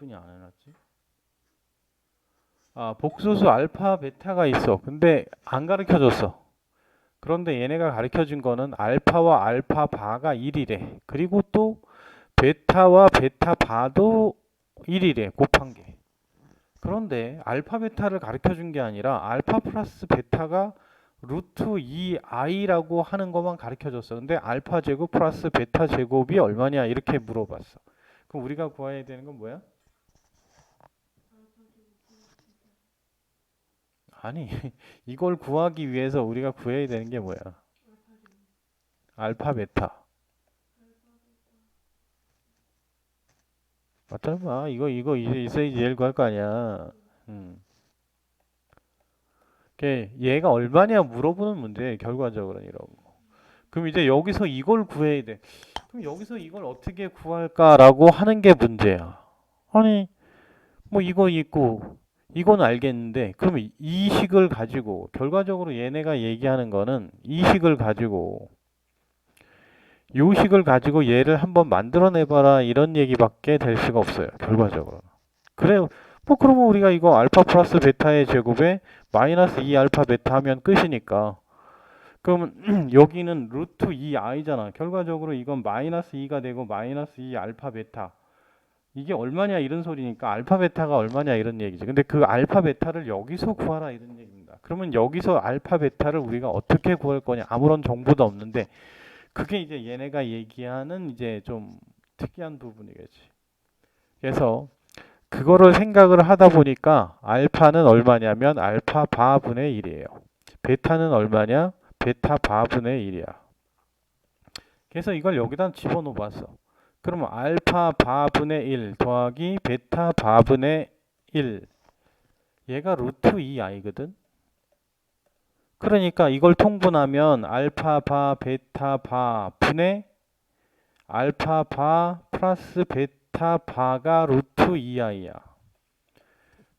분이 안 해놨지? 아, 복소수 알파, 베타가 있어. 근데 안 가르쳐 줬어. 그런데 얘네가 가르쳐 준 거는 알파와 알파 바가 1이래. 그리고 또 베타와 베타 바도 1이래. 곱한 게. 그런데 알파 베타를 가르쳐 준 게 아니라 알파 플러스 베타가 루트 2i라고 하는 것만 가르쳐 줬어. 근데 알파 제곱 플러스 베타 제곱이 얼마냐 이렇게 물어봤어. 그럼 우리가 구해야 되는 건 뭐야? 아니, 이걸 구하기 위해서 우리가 구해야 되는 게 뭐야? 알파 베타. 맞잖아. 이거 이거 이제 있어야지 얘를 구할 거 아니야. 음. 걔 얘가 얼마냐 물어보는 문제 결과적으로는 이런 거. 그럼 이제 여기서 이걸 구해야 돼. 그럼 여기서 이걸 어떻게 구할까라고 하는 게 문제야. 아니 뭐 이거 있고 이건 알겠는데 그럼 이- 이 식을 가지고 결과적으로 얘네가 얘기하는 거는 이 식을 가지고 요 식을 가지고 얘를 한번 만들어내 봐라 이런 얘기밖에 될 수가 없어요 결과적으로 그래요. 뭐 그러면 우리가 이거 알파 플러스 베타의 제곱에 마이너스 2 알파 베타 하면 끝이니까. 그러면 여기는 루트 2i잖아. 결과적으로 이건 마이너스 2가 되고 마이너스 2 알파 베타 이게 얼마냐 이런 소리니까 알파 베타가 얼마냐 이런 얘기지. 근데 그 알파 베타를 여기서 구하라 이런 얘기입니다. 그러면 여기서 알파 베타를 우리가 어떻게 구할 거냐 아무런 정보도 없는데 그게 이제 얘네가 얘기하는 이제 좀 특이한 부분이겠지. 그래서 그거를 생각을 하다 보니까 알파는 얼마냐면 알파 바분의 1이에요. 베타는 얼마냐? 베타 바분의 1이야. 그래서 이걸 여기다 집어넣어 봤어. 그러면 알파 바분의 1 더하기 베타 바분의 1 얘가 루트 2i거든? 그러니까 이걸 통분하면 알파 바 베타 바 분의 알파 바 플러스 베타 바가 루트 2i야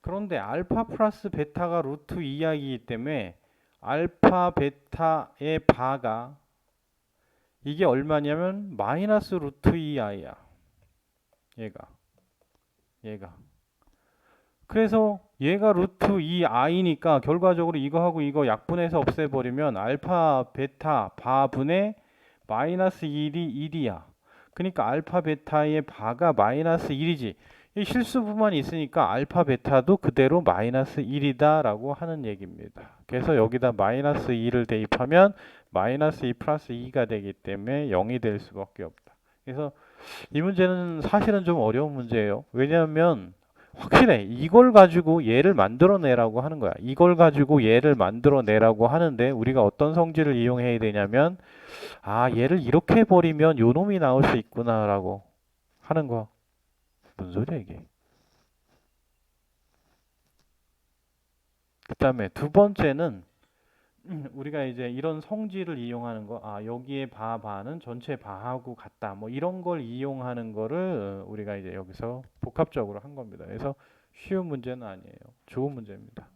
그런데 알파 플러스 베타가 루트 2i이기 때문에 알파 베타의 바가 이게 얼마냐면 마이너스 루트 2i야. 얘가. 얘가. 그래서 얘가 루트 2i니까 결과적으로 이거하고 이거 약분해서 없애버리면 알파 베타 바분의 마이너스 1이 1이야. 그러니까 알파 베타의 바가 마이너스 1이지. 이 실수부만 있으니까 알파 베타도 그대로 마이너스 1이다라고 하는 얘기입니다. 그래서 여기다 마이너스 2를 대입하면 마이너스 2 플러스 2가 되기 때문에 0이 될 수밖에 없다. 그래서 이 문제는 사실은 좀 어려운 문제예요. 왜냐하면 확실해. 이걸 가지고 얘를 만들어내라고 하는 거야. 이걸 가지고 얘를 만들어내라고 하는데 우리가 어떤 성질을 이용해야 되냐면 아 얘를 이렇게 해버리면 요 놈이 나올 수 있구나라고 하는 거. 무슨 소리야 이게? 그 다음에 두 번째는 음, 우리가 이제 이런 성질을 이용하는 거, 아, 여기에 바, 바는 전체 바하고 같다. 뭐 이런 걸 이용하는 거를 우리가 이제 여기서 복합적으로 한 겁니다. 그래서 쉬운 문제는 아니에요. 좋은 문제입니다.